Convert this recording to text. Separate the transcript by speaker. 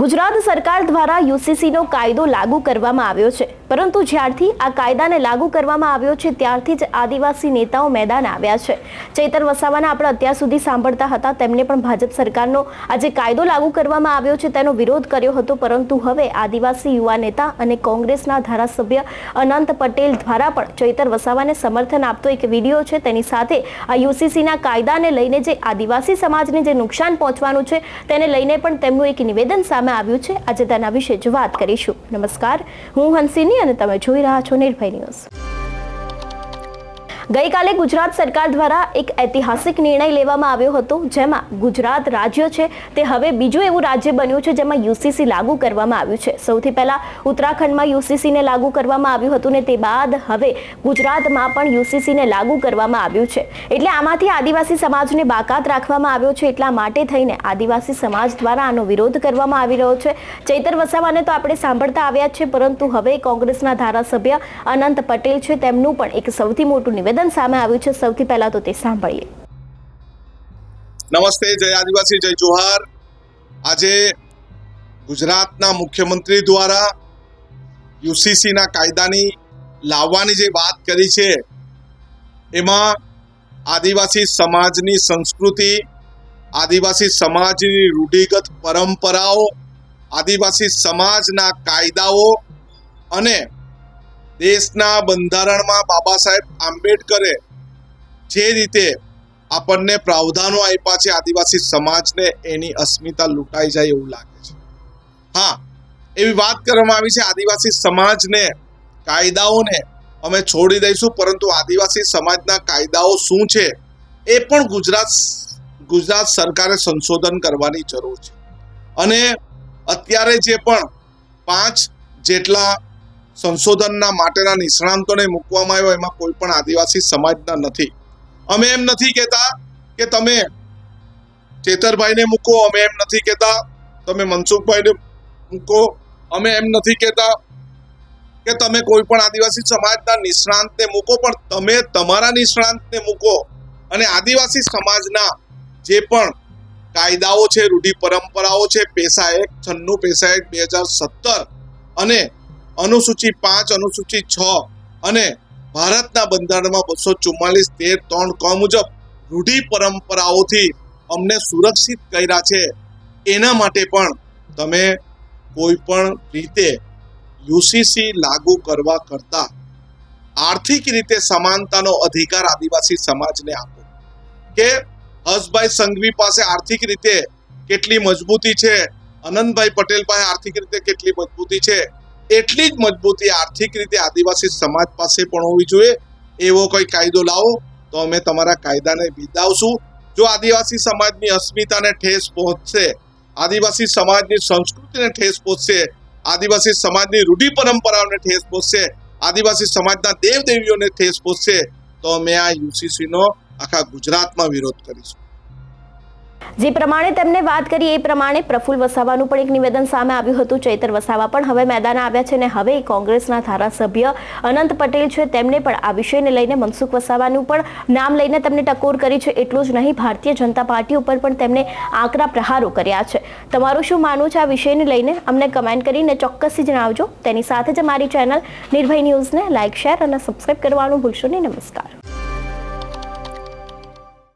Speaker 1: ગુજરાત સરકાર દ્વારા યુસીસીનો કાયદો લાગુ કરવામાં આવ્યો છે. પરંતુ જ્યારથી આ કાયદાને લાગુ કરવામાં આવ્યો છે, ત્યારથી જ આદિવાસી નેતાઓ મેદાન આવ્યા છે. ચૈતર વસાવાના આપણે અત્યાર સુધી સાંભળતા હતા, તેમને પણ ભાજપ સરકારનો આ જે કાયદો લાગુ કરવામાં આવ્યો છે, તેનો વિરોધ કર્યો હતો. પરંતુ હવે આદિવાસી યુવા નેતા અને કોંગ્રેસના ધારાસભ્ય અનંત પટેલ દ્વારા પણ ચૈતર વસાવાને સમર્થન આપતો એક વીડિયો છે. તેની સાથે આ યુસીસીના કાયદાને લઈને જે આદિવાસી સમાજને જે નુકસાન પહોંચવાનું છે, તેને લઈને પણ તેમનું એક નિવેદન સામે આવ્યું છે. આજે તેના વિશે જ વાત કરીશું. નમસ્કાર. હું હંસિની અને તમે જોઈ રહ્યા છો નિર્ભય ન્યૂઝ. ગઈકાલે ગુજરાત સરકાર દ્વારા એક ઐતિહાસિક નિર્ણય લેવામાં આવ્યો હતો, જેમાં ગુજરાત રાજ્ય છે, તે હવે બીજું એવું રાજ્ય બન્યું છે, જેમાં યુસીસી લાગુ કરવામાં આવ્યું છે. સૌથી પહેલાં ઉત્તરાખંડમાં યુસીસીને લાગુ કરવામાં આવ્યું હતું ને તે બાદ હવે ગુજરાતમાં પણ યુસીસીને લાગુ કરવામાં આવ્યું છે. એટલે આમાંથી આદિવાસી સમાજને બાકાત રાખવામાં આવ્યો છે, એટલા માટે થઈને આદિવાસી સમાજ દ્વારા આનો વિરોધ કરવામાં આવી રહ્યો છે. ચૈતર વસાવાને તો આપણે સાંભળતા આવ્યા છે, પરંતુ હવે કોંગ્રેસના ધારાસભ્ય અનંત પટેલ છે, તેમનું પણ એક સૌથી મોટું નિવેદન સામે આવ્યું છે. સૌથી પહેલા તો તે સાંભળીએ.
Speaker 2: નમસ્તે, જય આદિવાસી, જય જોહાર. આજે ગુજરાતના મુખ્યમંત્રી દ્વારા યુસીસીના કાયદાની લાવવાની જે વાત કરી છે, એમાં આદિવાસી સમાજની સંસ્કૃતિ, આદિવાસી સમાજની રૂઢિગત પરંપરાઓ, આદિવાસી સમાજના કાયદાઓ અને દેશના બંધારણમાં બાબા સાહેબ આંબેડકરે જે રીતે આપણને પ્રાવધાનો આપ્યા છે, આદિવાસી સમાજને એની અસ્મિતા લૂંટાઈ જાય એવું લાગે છે. હા, એવી વાત કરવામાં આવી છે, આદિવાસી સમાજને કાયદાઓને અમે છોડી દઈશું, પરંતુ આદિવાસી સમાજના કાયદાઓ શું છે એ પણ ગુજરાત ગુજરાત સરકારે સંશોધન કરવાની જરૂર છે. અને અત્યારે જે પણ પાંચ જેટલા સંશોધનના માટેના નિષ્ણાંતોને મૂકવામાં આવ્યો, એમાં કોઈ પણ આદિવાસી સમાજના નથી. અમે એમ નથી કહેતા કે તમે ચેતરભાઈને મૂકો, અમે એમ નથી કહેતા તમે મનસુખભાઈને મૂકો, અમે એમ નથી કહેતા કે તમે કોઈ પણ આદિવાસી સમાજના નિષ્ણાંતને મૂકો, પણ તમે તમારા નિષ્ણાંતને મૂકો. અને આદિવાસી સમાજના જે પણ કાયદાઓ છે, રૂઢિ પરંપરાઓ છે પેશા એક, છન્નું પેશા એક, બે હજાર સત્તર અને અનુસૂચિ પાંચ, અનુસૂચિ છ અને ભારતના બંધારણમાં બસો ચુમ્માલીસ તેર ત્રણ ક મુજબ રૂઢિ પરંપરાઓથી અમને સુરક્ષિત કર્યા છે. એના માટે પણ તમે કોઈ પણ રીતે યુસીસી લાગુ કરવા કરતા આર્થિક રીતે સમાનતાનો અધિકાર આદિવાસી સમાજને આપો. કે હસભાઈ સંઘવી પાસે આર્થિક રીતે કેટલી મજબૂતી છે? અનંતભાઈ પટેલ પાસે આર્થિક રીતે કેટલી મજબૂતી છે? એટલી જ મજબૂતી આર્થિક રીતે આદિવાસી સમાજ પાસે પણ હોવી જોઈએ. એવો કોઈ કાયદો લાવો તો અમે તમારા કાયદાને બિદાવશું જો આદિવાસી સમાજની અસ્મિતાને ઠેસ પહોંચશે, આદિવાસી સમાજની સંસ્કૃતિને ઠેસ પહોંચશે, આદિવાસી સમાજની રૂઢિ પરંપરાઓને ઠેસ પહોંચશે, આદિવાસી સમાજના દેવદેવીઓને ઠેસ પહોંચશે, તો અમે આ યુસીસીનો આખા ગુજરાતમાં વિરોધ કરીશું.
Speaker 1: જે પ્રમાણે તેમને વાત કરી, એ પ્રમાણે પ્રફુલ વસાવાનું પણ એક નિવેદન સામે આવ્યું હતું. ચૈતર વસાવા પણ હવે મેદાન આવ્યા છે અને હવે કોંગ્રેસના ધારાસભ્ય અનંત પટેલ છે. તેમને પણ આ વિષયને લઈને મનસુખ વસાવાનું પણ નામ લઈને તેમને ટકોર કરી છે. એટલું જ નહીં, ભારતીય જનતા પાર્ટી ઉપર પણ તેમને આકરા પ્રહારો કર્યા છે. તમારું શું માનવું છે આ વિષયને લઈને? અમને કમેન્ટ કરીને ચોક્કસથી જણાવજો. તેની સાથે જ મારી ચેનલ નિર્ભય ન્યૂઝને લાઇક, શેર અને સબસ્ક્રાઇબ કરવાનું ભૂલશો નહીં. નમસ્કાર.